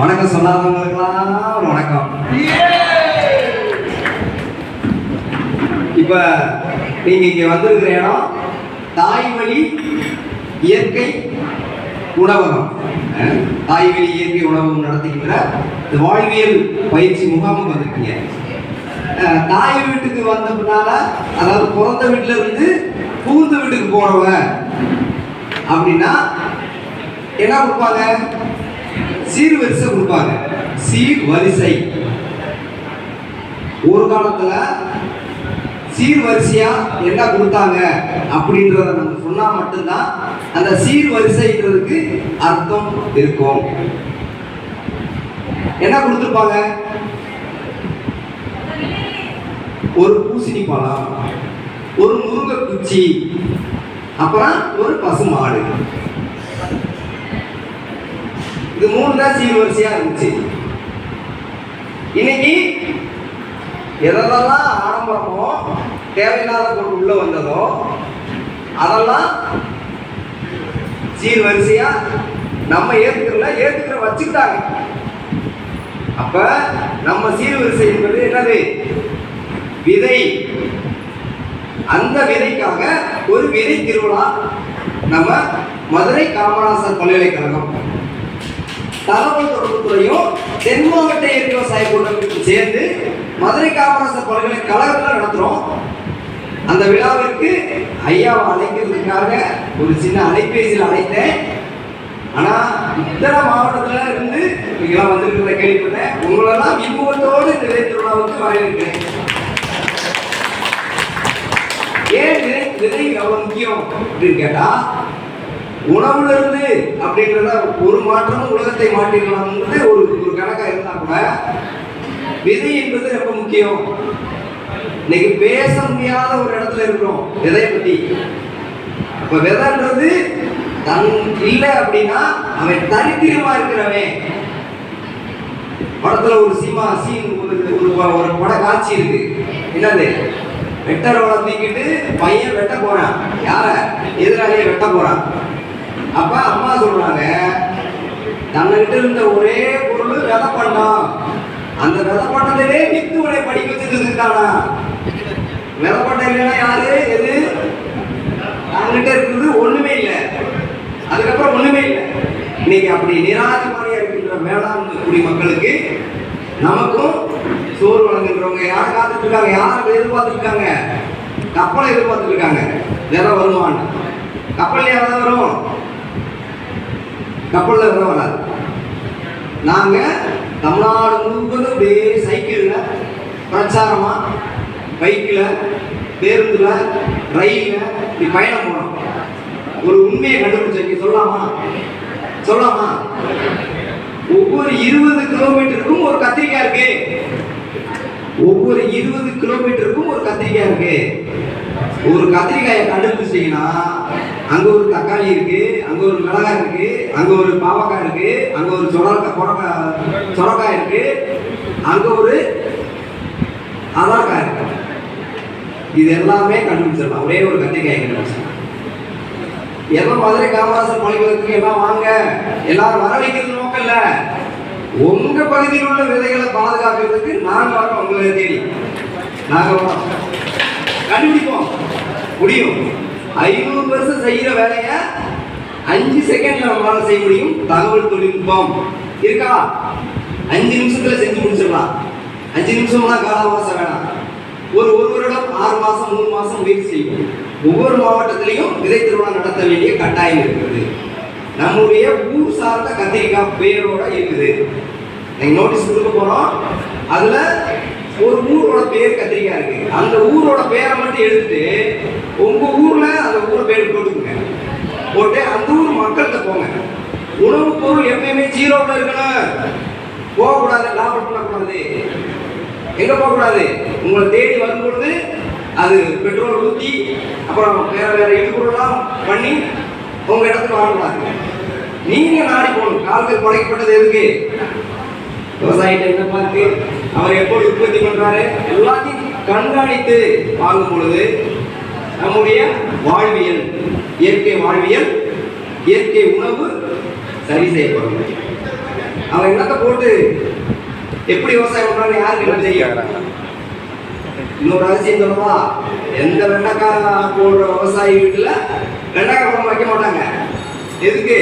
வணக்கம் சொல்லாதவங்களுக்கெல்லாம் ஒரு வணக்கம். இப்ப நீங்க இங்க வந்திருக்கிற இடம் தாய்மொழி இயற்கை உணவகம். தாய்மொழி இயற்கை உணவகம் நடத்துகின்ற இந்த வாழ்வியல் பயிற்சி முகாமும் வந்திருக்கீங்க. தாய் வீட்டுக்கு வந்த பின்னால அதாவது பிறந்த வீட்டுல இருந்து புகுந்த வீட்டுக்கு போறவங்க அப்படின்னா என்ன கொடுப்பாங்க? சீர்வரிசை கொடுப்பாங்க. சீர்வரிசை ஒரு காலத்துல சீர்வரிசையா என்ன கொடுத்தாங்க அப்படின்றத நம்ம சொன்னா மட்டும்தான் அந்த சீர்வரிசைன்றதுக்கு அர்த்தம் இருக்கும். என்ன கொடுத்துருப்பாங்க? ஒரு பூசணி பழம் ஒரு முருங்கை குச்சி அப்புறம் ஒரு பசுமாடு இது மூணு தான் சீர்வரிசையா இருந்துச்சு. இன்னைக்கு எதெல்லாம் ஆடம்பரமோ தேவையில்லாத பொருள் உள்ள வந்ததோ அதெல்லாம் சீர்வரிசையா நம்ம ஏத்துக்கிறல ஏத்துக்கிற வச்சுக்கிட்டாங்க. அப்ப நம்ம சீர்வரிசை என்பது என்னது? விதை. அந்த விதைக்காக ஒரு விதை திருவிழா நம்ம மதுரை காமராசர் பல்கலைக்கழகம் தகவல் தொடர்புத்துறையும் தென் மாவட்ட இயற்கை விவசாய கூட்டமைப்பு சேர்ந்து மதுரை காமராசர் பல்கலைக்கழகத்தில் நடத்துகிறோம் அந்த விழாவிற்கு ஐயாவை அழைக்கிறதுக்காக ஒரு சின்ன அலைபேசியில் அழைத்தேன். ஆனால் இத்தனை மாவட்டத்தில் இருந்து நீங்களாம் வந்திருக்கிறத கேள்விப்பட்டேன். உங்களெல்லாம் விமுகத்தோடு இந்த விதை திருவிழாவுக்கு வரவேற்கிறேன். ஏன் விதை விதை எவ்வளோ முக்கியம் அப்படின்னு கேட்டால் உணவுல இருந்து அப்படின்றத ஒரு மாற்றமும் உலகத்தை மாற்றிக்கலாம்ன்றது ஒரு ஒரு கணக்கா இருந்தா கூட விதை என்பது ரொம்ப முக்கியம். இன்னைக்கு பேச முடியாத ஒரு இடத்துல இருக்கிறோம் விதையை பத்தி. அப்ப விதைன்றது தன் இல்லை அப்படின்னா அவன் தனித்திரமா இருக்கிறவன். படத்துல ஒரு சீமா சீன் ஒரு ஒரு பட காட்சி இருக்கு. என்னது? வெட்டரோட வளர்த்திக்கிட்டு பையன் வெட்ட போறான். யார? எதிராளியை வெட்ட போறான். சொல்றாங்க நம்ம சொல்றாங்க இருந்த ஒரே பொருள் விதை பண்ணோம் அந்த விதை பண்ணதிலே வித்து உடைய படிக்க வச்சுட்டு இருக்கானா விதை பண்ண இல்லைன்னா யாரு? எது? நம்மகிட்ட இருக்கிறது ஒண்ணுமே இல்லை. அதுக்கப்புறம் ஒண்ணுமே இல்லை. இன்னைக்கு அப்படி நிராதிபதியா இருக்கின்ற வேளாண் குடிமக்களுக்கு நமக்கும் சோறு வழங்குன்றவங்க யார் காத்துட்டு இருக்காங்க யார் எதிர்பார்த்துட்டு இருக்காங்க கப்பலை எதிர்பார்த்துட்டு இருக்காங்க விதை வருமான்னு கப்பல் யாராவது வரும் கப்பலில் விதை வராது. நாங்கள் தமிழ்நாடு முழுவதும் அப்படியே சைக்கிளில் பிரச்சாரமாக பைக்கில் பேருந்தில் ரயிலில் இப்படி பயணம் போனோம். ஒரு உண்மையை கண்டுபிடிச்ச சொல்லலாமா? சொல்லலாமா? ஒவ்வொரு இருபது கிலோமீட்டருக்கும் ஒரு கத்திரிக்காய் இருக்கு. ஒவ்வொரு இருபது கிலோமீட்டருக்கும் ஒரு கத்திரிக்காய் இருக்கு. ஒரு கத்திரிக்காயை கண்டுபிடிச்சிட்டீங்கன்னா அங்க ஒரு தக்காளி இருக்கு அங்க ஒரு மிளகாய் இருக்கு அங்க ஒரு பாவக்காய் இருக்கு அங்க ஒரு சொரக்காய் புறக்காய் சொரக்காய் இருக்கு அங்க ஒரு அதாக்காய் இருக்கு. இது எல்லாமே கண்டுபிடிச்சிடலாம். ஒரே ஒரு கத்திரிக்காய் கண்டுபிடிச்சிடலாம். எல்லாம் மதுரை காமராசர் பள்ளிக்கூடத்துக்கு எல்லாம் வாங்க? எல்லாரும் வர வைக்கிறது நோக்கம் இல்ல. உங்க பகுதியில் உள்ள விதைகளை பாதுகாக்கிறதுக்கு நாங்க வரோம். உங்களை தேடி. நாங்க வரோம். கண்டுபிடிப்போம். முடியும். ஐநூறு வருஷம் செய்கிற வேலையை அஞ்சு செகண்ட்ல நம்மளால செய்ய முடியும். தகவல் தொழில்நுட்பம். இருக்கா? அஞ்சு நிமிஷத்துல செஞ்சு முடிச்சிடலாம். அஞ்சு நிமிஷம்லாம் காலவாசம் வேணாம். ஒரு ஒரு வருடம் ஆறு மாசம் மூணு மாசம் முயற்சி செய்யும் ஒவ்வொரு மாவட்டத்திலையும் விதை திருவிழா நடத்த வேண்டிய கட்டாயம் இருக்குது. நம்முடைய ஊர் சார்ந்த கத்திரிக்காய் பேரோட இருக்குது. நீங்க நோட்டீஸ் கொடுக்க போறோம். அதுல ஒரு ஊரோட பேர் கத்திரிக்காய் இருக்கு. அந்த ஊரோட பேரை மட்டும் எடுத்து உங்க ஊர்ல அந்த ஊர் பேர் போட்டுக்குங்க. போட்டு அந்த ஊர் மக்கள்கிட்ட போங்க. உணவு பொருள் எப்பயுமே ஜீரோவில் இருக்கணும். போகக்கூடாது லாபம் பண்ணக்கூடாது. எங்க போகக்கூடாது? உங்களை தேடி வரும்பொழுது அது பெட்ரோல் ஊற்றி அப்புறம் வேற வேற இடுபொருளாம் பண்ணி உங்க இடத்துல வாங்கக்கூடாது. நீங்க நாடி போகணும். கால்கள் குறைக்கப்பட்டது எதுக்கு? விவசாயிகிட்ட என்ன பார்த்து அவர் எப்படி உற்பத்தி பண்றாரு? எல்லாத்தையும் கண்காணித்து வாங்கும் பொழுது நம்முடைய வாழ்வியல் இயற்கை வாழ்வியல் இயற்கை உணவு சரி செய்யப்படும். அவன் என்னத்தை போட்டு எப்படி விவசாயம் பண்றாங்க யாருக்கு என்ன செய்ய இன்னொரு அதிசயம் சொல்லுவா எந்த வெண்டைக்காய் போடுற விவசாயி வீட்டுல வெண்டைக்காய் குழம்பு வைக்க மாட்டாங்க. எதுக்கு?